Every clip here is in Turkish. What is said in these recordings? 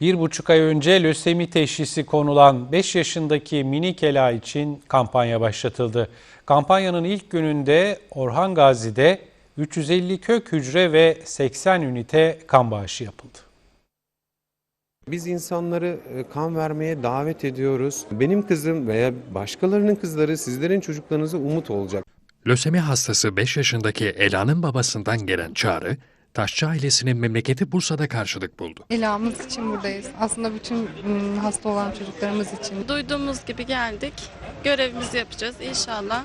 Bir buçuk ay önce lösemi teşhisi konulan 5 yaşındaki minik Ela için kampanya başlatıldı. Kampanyanın ilk gününde Orhan Gazi'de 350 kök hücre ve 80 ünite kan bağışı yapıldı. Biz insanları e, kan vermeye davet ediyoruz. Benim kızım veya başkalarının kızları sizlerin çocuklarınıza umut olacak. Lösemi hastası 5 yaşındaki Ela'nın babasından gelen çağrı, Taşçı ailesinin memleketi Bursa'da karşılık buldu. Ela'mız için buradayız. Aslında bütün ım, hasta olan çocuklarımız için. Duyduğumuz gibi geldik. Görevimizi yapacağız inşallah.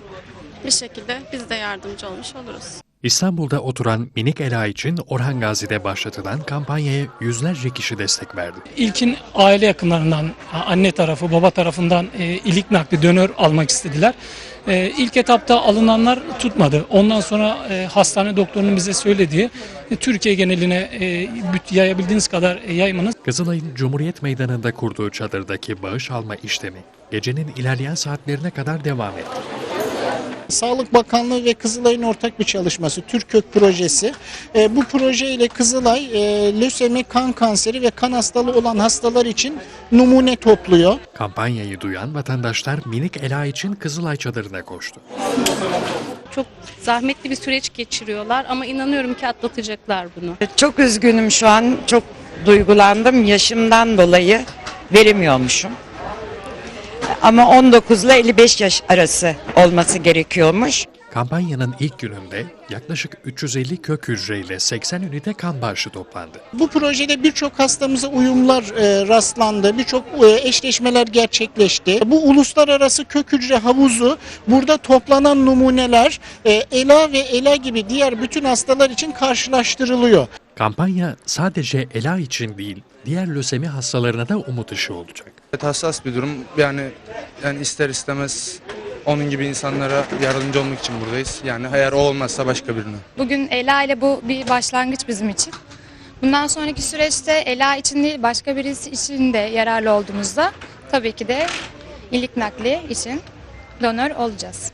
Bir şekilde biz de yardımcı olmuş oluruz. İstanbul'da oturan minik Ela için Orhan Gazi'de başlatılan kampanyaya yüzlerce kişi destek verdi. İlkin aile yakınlarından, anne tarafı, baba tarafından e, ilik nakli dönör almak istediler. E, ilk etapta alınanlar tutmadı. Ondan sonra e, hastane doktorunun bize söylediği e, Türkiye geneline e, yayabildiğiniz kadar e, yaymanız Kızılay'ın Cumhuriyet Meydanı'nda kurduğu çadırdaki bağış alma işlemi gecenin ilerleyen saatlerine kadar devam etti. Sağlık Bakanlığı ve Kızılay'ın ortak bir çalışması, Türkök projesi. E, bu projeyle Kızılay e, lösemi, kan kanseri ve kan hastalığı olan hastalar için numune topluyor. Kampanyayı duyan vatandaşlar minik Ela için Kızılay çadırına koştu. Çok zahmetli bir süreç geçiriyorlar ama inanıyorum ki atlatacaklar bunu. Çok üzgünüm şu an. Çok duygulandım. Yaşımdan dolayı veremiyormuşum. Ama 19 ile 55 yaş arası olması gerekiyormuş. Kampanyanın ilk gününde yaklaşık 350 kök hücreyle 80 ünite kan bağışı toplandı. Bu projede birçok hastamıza uyumlar e, rastlandı, birçok e, eşleşmeler gerçekleşti. Bu uluslararası kök hücre havuzu, burada toplanan numuneler e, ELA ve ELA gibi diğer bütün hastalar için karşılaştırılıyor. Kampanya sadece Ela için değil, diğer lösemi hastalarına da umut ışığı olacak. Evet, hassas bir durum. Yani yani ister istemez onun gibi insanlara yardımcı olmak için buradayız. Yani eğer o olmazsa başka birine. Bugün Ela ile bu bir başlangıç bizim için. Bundan sonraki süreçte Ela için değil başka birisi için de yararlı olduğumuzda tabii ki de ilik nakli için donör olacağız.